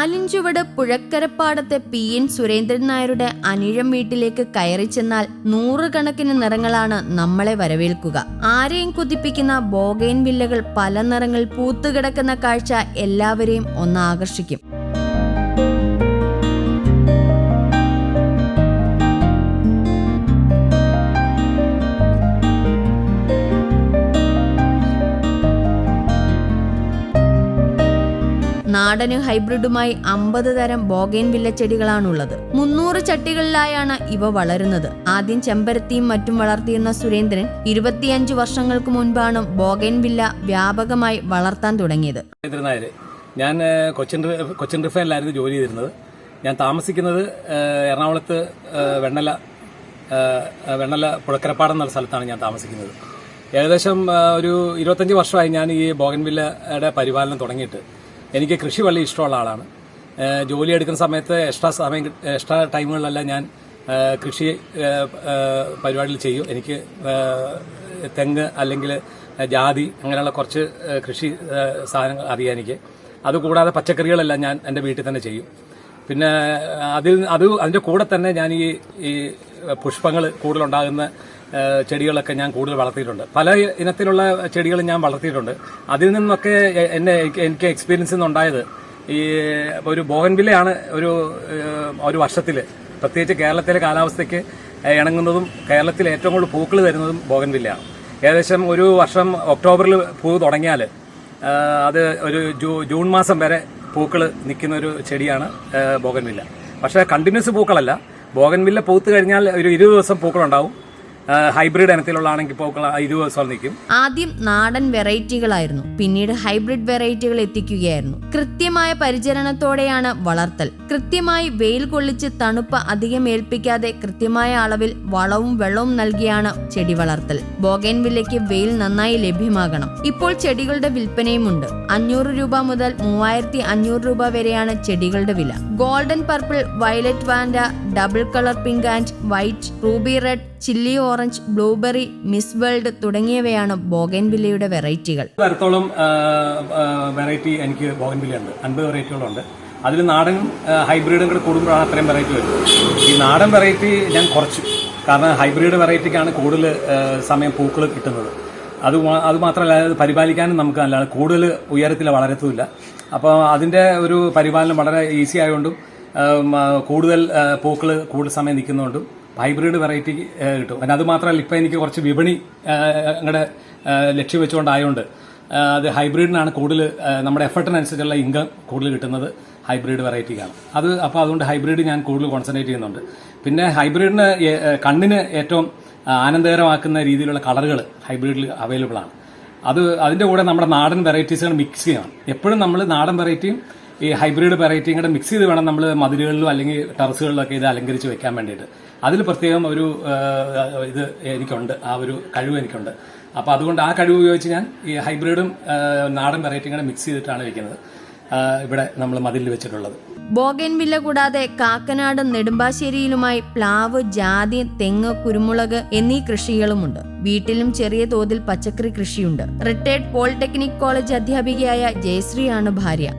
ആലിൻചുവട് പുഴക്കരപ്പാടത്തെ P N Surendran നായരുടെ അനിഴം വീട്ടിലേക്ക് കയറി ചെന്നാൽ നൂറുകണക്കിന് നിറങ്ങളാണ് നമ്മളെ വരവേൽക്കുക. ആരെയും കുതിപ്പിക്കുന്ന ബോഗൈൻ വില്ലകൾ പല നിറങ്ങൾ പൂത്തുകിടക്കുന്ന കാഴ്ച എല്ലാവരെയും ഒന്ന് ആകർഷിക്കും. നാടനും ഹൈബ്രിഡുമായി അമ്പത് തരം ബോഗൈൻ വില്ല ചെടികളാണുള്ളത് മുന്നൂറ് ചട്ടികളിലായാണ് ഇവ വളരുന്നത്. ആദ്യം ചെമ്പരത്തിയും മറ്റും വളർത്തിയിരുന്ന സുരേന്ദ്രൻ ഇരുപത്തിയഞ്ചു വർഷങ്ങൾക്ക് മുൻപാണ് ബോഗൈൻ വില്ല വ്യാപകമായി വളർത്താൻ തുടങ്ങിയത്. ഞാൻ കൊച്ചിൻ കൊച്ചിൻ റിഫൈനിലായിരുന്നു ജോലി ചെയ്തിരുന്നത്. ഞാൻ താമസിക്കുന്നത് എറണാകുളത്ത് വെണ്ണല വെണ്ണല പുഴക്കരപ്പാടം എന്നുള്ള സ്ഥലത്താണ് ഞാൻ താമസിക്കുന്നത്. ഏകദേശം ഒരു ഇരുപത്തഞ്ച് വർഷമായി ഞാൻ ഈ ബോഗൻവില്ലയുടെ പരിപാലനം തുടങ്ങിയിട്ട്. എനിക്ക് കൃഷി വളരെ ഇഷ്ടമുള്ള ആളാണ്. ജോലി എടുക്കുന്ന സമയത്ത് എക്സ്ട്രാ സമയം എക്സ്ട്രാ ടൈമുകളിലെല്ലാം ഞാൻ കൃഷി പരിപാടികൾ ചെയ്യും. എനിക്ക് തെങ്ങ് അല്ലെങ്കിൽ ജാതി അങ്ങനെയുള്ള കുറച്ച് കൃഷി സാധനങ്ങൾ അറിയാം എനിക്ക്. അതുകൂടാതെ പച്ചക്കറികളെല്ലാം ഞാൻ എന്റെ വീട്ടിൽ തന്നെ ചെയ്യും. പിന്നെ അതിൽ അത് അതിന്റെ കൂടെ തന്നെ ഞാൻ ഈ ഈ പുഷ്പങ്ങൾ കൂടുതലുണ്ടാകുന്ന ചെടികളൊക്കെ ഞാൻ കൂടുതൽ വളർത്തിയിട്ടുണ്ട്. പല ഇനത്തിലുള്ള ചെടികൾ ഞാൻ വളർത്തിയിട്ടുണ്ട്. അതിൽ നിന്നൊക്കെ എന്നെ എനിക്ക് എക്സ്പീരിയൻസ് നിന്നുണ്ടായത് ഈ ഒരു ബോഗൻവില്ലയാണ് ഒരു ഒരു വർഷത്തിൽ പ്രത്യേകിച്ച് കേരളത്തിലെ കാലാവസ്ഥയ്ക്ക് ഇണങ്ങുന്നതും കേരളത്തിൽ ഏറ്റവും കൂടുതൽ പൂക്കൾ തരുന്നതും ബോഗൻവില്ലയാണ് ഏകദേശം ഒരു വർഷം ഒക്ടോബറിൽ പൂ തുടങ്ങിയാൽ അത് ഒരു ജൂൺ മാസം വരെ പൂക്കൾ നിൽക്കുന്ന ഒരു ചെടിയാണ് ബോഗൻവില്ല പക്ഷേ കണ്ടിന്യൂസ് പൂക്കളല്ല. ബോഗൻവില്ല പൂത്ത് കഴിഞ്ഞാൽ ഒരു ഇരുപത് ദിവസം പൂക്കളുണ്ടാവും. ഹൈബ്രിഡ് ഇരുപത് ദിവസം നിൽക്കും. ആദ്യം നാടൻ വെറൈറ്റികളായിരുന്നു. പിന്നീട് ഹൈബ്രിഡ് വെറൈറ്റികൾ എത്തിക്കുകയായിരുന്നു. കൃത്യമായ പരിചരണത്തോടെയാണ് വളർത്തൽ. കൃത്യമായി വെയിൽ കൊള്ളിച്ച് തണുപ്പ് അധികം ഏൽപ്പിക്കാതെ കൃത്യമായ അളവിൽ വളവും വെള്ളവും നൽകിയാണ് ചെടി വളർത്തൽ. ബോഗൻവില്ലയ്ക്ക് വെയിൽ നന്നായി ലഭ്യമാകണം. ഇപ്പോൾ ചെടികളുടെ വിൽപ്പനയുമുണ്ട്. അഞ്ഞൂറ് രൂപ മുതൽ മൂവായിരത്തി അഞ്ഞൂറ് രൂപ വരെയാണ് ചെടികളുടെ വില. Golden purple violet vanda double colour pink and white ruby red chilli orange blueberry miss world തുടങ്ങിയവയാണ് ബോഗൻവില്ലയുടെ വെറൈറ്റികൾ. തരത്തോളം വെറൈറ്റി എനിക്ക് ബോഗൻവില്ല ഉണ്ട് അൻപത് വെറൈറ്റികളുണ്ട്. അതിൽ നാടൻ ഹൈബ്രിഡും കൂടെ കൂടുമ്പോഴാണ് അത്രയും വെറൈറ്റി വരുന്നത്. ഈ നാടൻ വെറൈറ്റി ഞാൻ കുറച്ചു. കാരണം ഹൈബ്രിഡ് വെറൈറ്റിക്കാണ് കൂടുതൽ സമയം പൂക്കൾ കിട്ടുന്നത്. അത് അത് മാത്രമല്ല അത് പരിപാലിക്കാനും നമുക്ക് നല്ലതാണ് കൂടുതൽ ഉയരത്തിൽ വളരത്തുമില്ല. അപ്പോൾ അതിന്റെ ഒരു പരിപാലനം വളരെ ഈസി ആയതുകൊണ്ടും കൂടുതൽ പൂക്കൾ കൂടുതൽ സമയം നിൽക്കുന്നതുകൊണ്ടും ഹൈബ്രിഡ് വെറൈറ്റി കിട്ടും. പിന്നെ അത് മാത്രമല്ല ഇപ്പം എനിക്ക് കുറച്ച് വിപണി അങ്ങടെ ലക്ഷ്യം വെച്ചുകൊണ്ടായതുകൊണ്ട് അത് ഹൈബ്രിഡിനാണ് കൂടുതൽ നമ്മുടെ എഫർട്ടിനനുസരിച്ചുള്ള ഇൻകം കൂടുതൽ കിട്ടുന്നത് ഹൈബ്രിഡ് വെറൈറ്റിക്കാണ്. അത് അപ്പോൾ അതുകൊണ്ട് ഹൈബ്രിഡ് ഞാൻ കൂടുതൽ കോൺസെൻട്രേറ്റ് ചെയ്യുന്നുണ്ട്. പിന്നെ ഹൈബ്രിഡിന് കണ്ണിന് ഏറ്റവും ആനന്ദകരമാക്കുന്ന രീതിയിലുള്ള കളറുകൾ ഹൈബ്രിഡിൽ അവൈലബിൾ ആണ്. അത് അതിന്റെ കൂടെ നമ്മുടെ നാടൻ വെറൈറ്റീസുകൾ മിക്സ് ചെയ്യണം. എപ്പോഴും നമ്മൾ നാടൻ വെറൈറ്റിയും ഈ ഹൈബ്രിഡ് വെറൈറ്റിയും കൂടെ മിക്സ് ചെയ്ത് വേണം നമ്മൾ മതിലുകളിലും അല്ലെങ്കിൽ ടെറസുകളിലൊക്കെ ഇത് അലങ്കരിച്ച് വെക്കാൻ വേണ്ടിയിട്ട്. അതിൽ പ്രത്യേകം ഒരു ഇത് എനിക്കുണ്ട്. ആ ഒരു കഴിവ് എനിക്കുണ്ട്. അപ്പോൾ അതുകൊണ്ട് ആ കഴിവ് ഉപയോഗിച്ച് ഞാൻ ഈ ഹൈബ്രിഡും നാടൻ വെറൈറ്റിയും കൂടെ മിക്സ് ചെയ്തിട്ടാണ് വെക്കുന്നത്. ഇവിടെ നമ്മൾ മതിലിൽ വെച്ചിട്ടുള്ളത്. ബോഗൻവില്ല കൂടാതെ കാക്കനാട് നെടുമ്പാശ്ശേരിയിലുമായി പ്ലാവ് ജാതി തെങ്ങ് കുരുമുളക് എന്നീ കൃഷികളുമുണ്ട്. വീട്ടിലും ചെറിയ തോതിൽ പച്ചക്കറി കൃഷിയുണ്ട്. റിട്ടയർഡ് പോളിടെക്നിക് കോളേജ് അധ്യാപികയായ ജയശ്രീയാണ് ഭാര്യ.